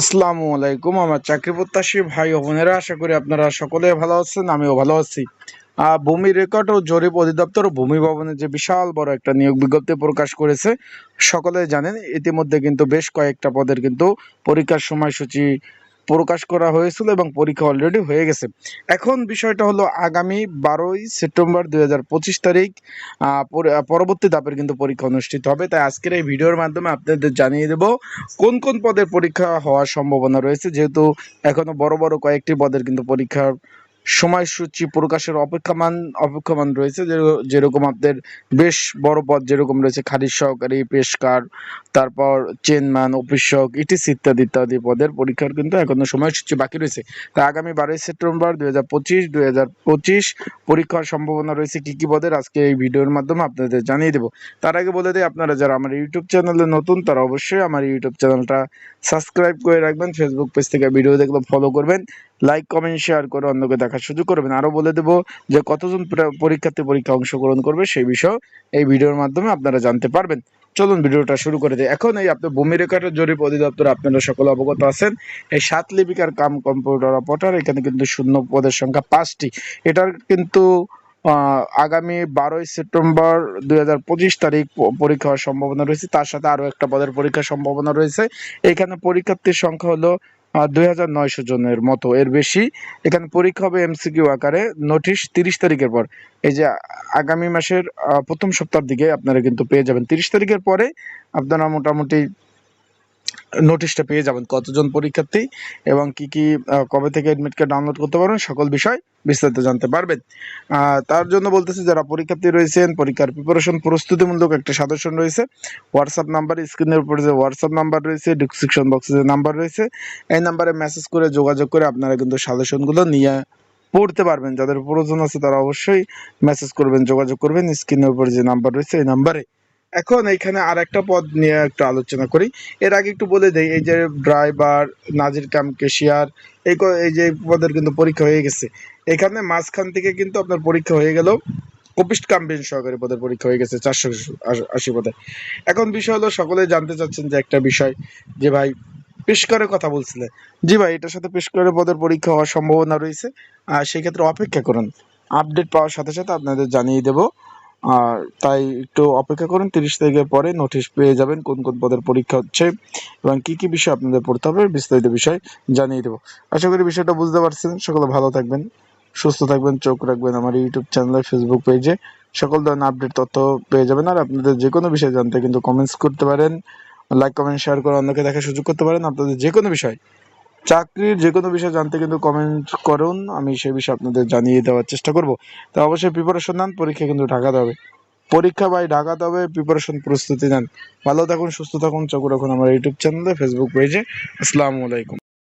আসসালামু আলাইকুম। আমার চাকরি প্রত্যাশী ভাই ও বোনেরা, আশা করি আপনারা সকলে ভালো আছেন, আমিও ভালো আছি। ভূমি রেকর্ড ও জরিপ অধিদপ্তর ভূমি ভবনে যে বিশাল বড় একটা নিয়োগ বিজ্ঞপ্তি প্রকাশ করেছে সকলে জানেন, ইতিমধ্যে কিন্তু বেশ কয়েকটা পদের কিন্তু পরীক্ষার সময়সূচি প্রকাশ করা হয়েছিল এবং পরীক্ষা অলরেডি হয়ে গেছে। এখন বিষয়টা হলো আগামী বারোই সেপ্টেম্বর দুই হাজার পঁচিশ তারিখ পরবর্তী ধাপের কিন্তু পরীক্ষা অনুষ্ঠিত হবে। তাই আজকের এই ভিডিওর মাধ্যমে আপনাদের জানিয়ে দেব কোন কোন পদের পরীক্ষা হওয়ার সম্ভাবনা রয়েছে। যেহেতু এখনও বড় বড় কয়েকটি পদের কিন্তু পরীক্ষার সময়সূচি প্রকাশের অপেক্ষামান, অপেক্ষমান রয়েছে যেরকম আপনাদের বেশ বড় পদ যেরকম রয়েছে, খারিজ সহকারী পেশকার তারপর চেনম্যান অফিসক ইটিসি ইত্যাদি ইত্যাদি পদের পরীক্ষার কিন্তু এখনও সময়সূচি বাকি রয়েছে। তা আগামী বারোই সেপ্টেম্বর দুই হাজার পঁচিশ, দুই হাজার পঁচিশ পরীক্ষার সম্ভাবনা রয়েছে কি কি পদের? আজকে এই ভিডিওর মাধ্যমে আপনাদের জানিয়ে দেবো। তার আগে বলে দিই, আপনারা যারা আমার ইউটিউব চ্যানেলে নতুন, তারা অবশ্যই আমার ইউটিউব চ্যানেলটা সাবস্ক্রাইব করে রাখবেন। ফেসবুক পেজ থেকে ভিডিও দেখলে ফলো করবেন। লাইক কমেন্ট শেয়ার করে অন্যকে দেখার সুযোগ করবেন। আরও বলে দেবো যে কতজন পরীক্ষার্থী পরীক্ষা অংশগ্রহণ করবে সেই বিষয়ে এই ভিডিওর মাধ্যমে আপনারা জানতে পারবেন। চলুন ভিডিওটা শুরু করে দিই। এখন এই আপনার ভূমি রেকর্ডের জরিপ অধিদপ্তর আপনারা সকলে অবগত আছেন। এই সাত লিপিকার কাম কম্পিউটার অপারেটর, এখানে কিন্তু শূন্য পদের সংখ্যা পাঁচটি। এটার কিন্তু আগামী বারোই সেপ্টেম্বর দুই হাজার পঁচিশ তারিখ পরীক্ষা হওয়ার সম্ভাবনা রয়েছে। তার সাথে আরও একটা পদের পরীক্ষার সম্ভাবনা রয়েছে। এখানে পরীক্ষার্থীর সংখ্যা হলো দুই হাজার নয়শো জনের মতো এর বেশি। এখানে পরীক্ষা হবে এমসিকিউ আকারে, নোটিশ তিরিশ তারিখের পর। এই যে আগামী মাসের প্রথম সপ্তাহের দিকে আপনারা কিন্তু পেয়ে যাবেন। তিরিশ তারিখের পরে আপনারা মোটামুটি নোটিশটা পেয়ে যাবেন কতজন পরীক্ষার্থী এবং কি কি কবে থেকে এডমিট কার্ড ডাউনলোড করতে পারবেন সকল বিষয় বিস্তারিত জানতে পারবেন। তার জন্য বলতেছি, যারা পরীক্ষার্থী রয়েছেন, পরীক্ষার প্রিপারেশন প্রস্তুতিমূলক একটা সাজেশন রয়েছে। হোয়াটসঅ্যাপ নাম্বার স্ক্রিনের উপরে যে হোয়াটসঅ্যাপ নাম্বার রয়েছে ডিসক্রিপশন বক্সে যে নাম্বার রয়েছে, এই নাম্বারে মেসেজ করে যোগাযোগ করে আপনারা কিন্তু সাজেশনগুলো নিয়ে পড়তে পারবেন। যাদের প্রয়োজন আছে তারা অবশ্যই মেসেজ করবেন, যোগাযোগ করবেন স্ক্রিনের উপরে যে নাম্বার রয়েছে, এই নাম্বারে এখন এখানে আর একটা পদ নিয়ে একটু আলোচনা করি। এর আগে একটু বলে দেই, এই যে ড্রাইভার, নাজির কাম কেশিয়ার, এই এই যে পদের কিন্তু পরীক্ষা হয়ে গেছে। এখানে মাঝখান থেকে কিন্তু আপনার পরীক্ষা হয়ে গেল, কপিস্ট কাম্পেন সহকারী পদের পরীক্ষা হয়ে গেছে চারশো আশি পদে। এখন বিষয় হলো, সকলে জানতে চাচ্ছেন যে একটা বিষয়, যে ভাই পেশকারের কথা বলছিলে। জি ভাই, এটার সাথে পেশকারের পদের পরীক্ষা হওয়ার সম্ভাবনা রয়েছে আর সেক্ষেত্রে অপেক্ষা করুন। আপডেট পাওয়ার সাথে সাথে আপনাদের জানিয়ে দেব আর তাই একটু অপেক্ষা করুন, তিরিশ তারিখের পরে নোটিশ পেয়ে যাবেন কোন কোন পদের পরীক্ষা হচ্ছে এবং কি কি বিষয় আপনাদের পড়তে হবে, বিস্তারিত বিষয় জানিয়ে দেবো। আশা করি বিষয়টা বুঝতে পারছেন। সকলে ভালো থাকবেন, সুস্থ থাকবেন, চোখ রাখবেন আমার ইউটিউব চ্যানেলে ফেসবুক পেজে সকল ধরনের আপডেট তথ্য পেয়ে যাবেন আর আপনাদের যে কোনো বিষয় জানতে কিন্তু কমেন্টস করতে পারেন। লাইক কমেন্ট শেয়ার করে অন্যকে দেখার সুযোগ করতে পারেন। আপনাদের যে কোনো বিষয় চাকরির যে কোনো বিষয় জানতে কিন্তু কমেন্ট করুন, আমি সে বিষয়ে আপনাদের জানিয়ে দেওয়ার চেষ্টা করব। তো অবশ্যই প্রিপারেশন নেন, পরীক্ষা কিন্তু ঢাকাতে হবে। পরীক্ষা ভাই ঢাকাতে হবে প্রিপারেশন প্রস্তুতি নেন। ভালো থাকুন, সুস্থ থাকুন চোখ রাখুন আমার ইউটিউব চ্যানেলে ফেসবুক পেজে আসসালামু আলাইকুম।